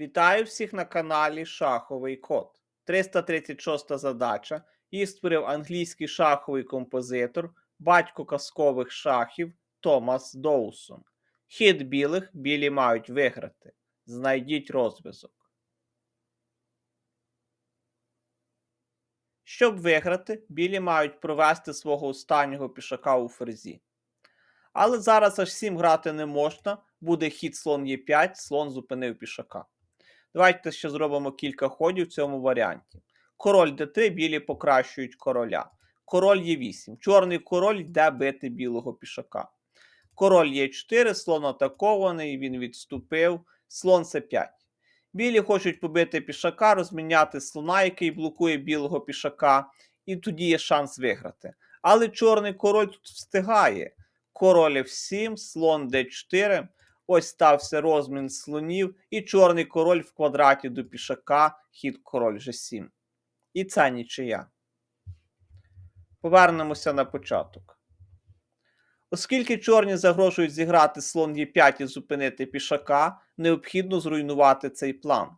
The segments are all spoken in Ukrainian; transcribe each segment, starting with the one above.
Вітаю всіх на каналі Шаховий Код. 336 задача. Її створив англійський шаховий композитор, батько казкових шахів Томас Доусон. Хід білих білі мають виграти. Знайдіть розв'язок. Щоб виграти, білі мають провести свого останнього пішака у ферзі. Але зараз аж 7 грати не можна, буде хід слон Е5, слон зупинив пішака. Давайте ще зробимо кілька ходів в цьому варіанті. Король d3, білі покращують короля. Король Е8. Чорний король йде бити білого пішака. Король Е4, слон атакований, він відступив. Слон С5. Білі хочуть побити пішака, розміняти слона, який блокує білого пішака, і тоді є шанс виграти. Але чорний король тут встигає. Король F7, слон d4. Ось стався розмін слонів, і чорний король в квадраті до пішака, хід король G7. І це нічия. Повернемося на початок. Оскільки чорні загрожують зіграти слон Е5 і зупинити пішака, необхідно зруйнувати цей план.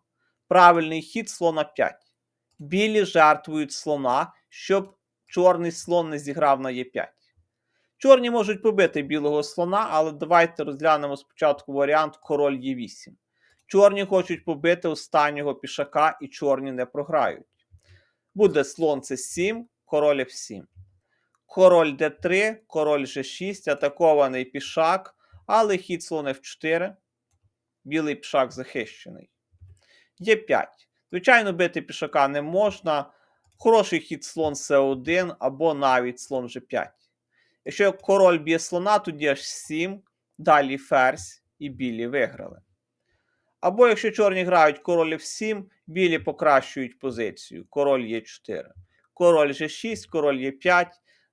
Правильний хід слона 5. Білі жертвують слона, щоб чорний слон не зіграв на Е5. Чорні можуть побити білого слона, але давайте розглянемо спочатку варіант король Е8. Чорні хочуть побити останнього пішака, і чорні не програють. Буде слон С7, король F7. Король d3, король G6, атакований пішак, але хід слон F4. Білий пішак захищений. Е5. Звичайно, бити пішака не можна. Хороший хід слон С1 або навіть слон G5. Якщо король б'є слона, тоді аж 7, далі ферзь і білі виграли. Або якщо чорні грають король F7, білі покращують позицію. Король Е4. Король G6, король Е5.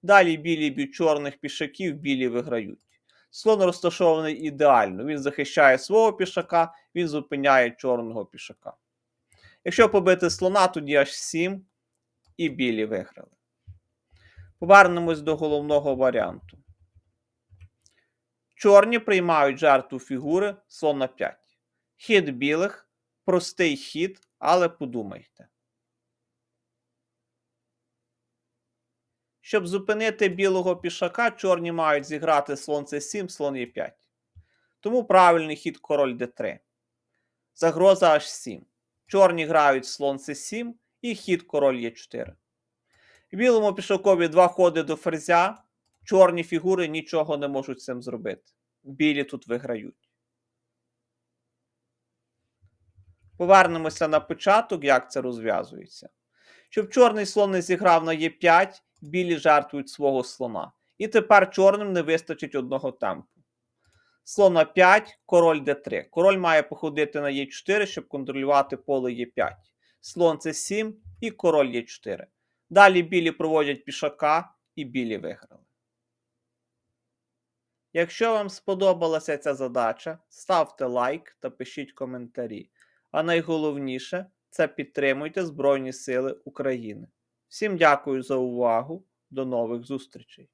Далі білі б'ють чорних пішаків, білі виграють. Слон розташований ідеально. Він захищає свого пішака, він зупиняє чорного пішака. Якщо побити слона, тоді аж 7 і білі виграли. Повернемось до головного варіанту. Чорні приймають жертву фігури слона 5. Хід білих простий хід, але подумайте. Щоб зупинити білого пішака, чорні мають зіграти слон С7, слон Е5. Тому правильний хід король Д3. Загроза H7. Чорні грають слон С7 і хід король Е4. Білому пішакові два ходи до ферзя. Чорні фігури нічого не можуть з цим зробити. Білі тут виграють. Повернемося на початок, як це розв'язується. Щоб чорний слон не зіграв на Е5, білі жертвують свого слона. І тепер чорним не вистачить одного темпу. Слон на 5, король d3. Король має походити на Е4, щоб контролювати поле Е5. Слон С7 і король Е4. Далі білі проводять пішака і білі виграли. Якщо вам сподобалася ця задача, ставте лайк та пишіть коментарі. А найголовніше це підтримуйте Збройні Сили України. Всім дякую за увагу. До нових зустрічей!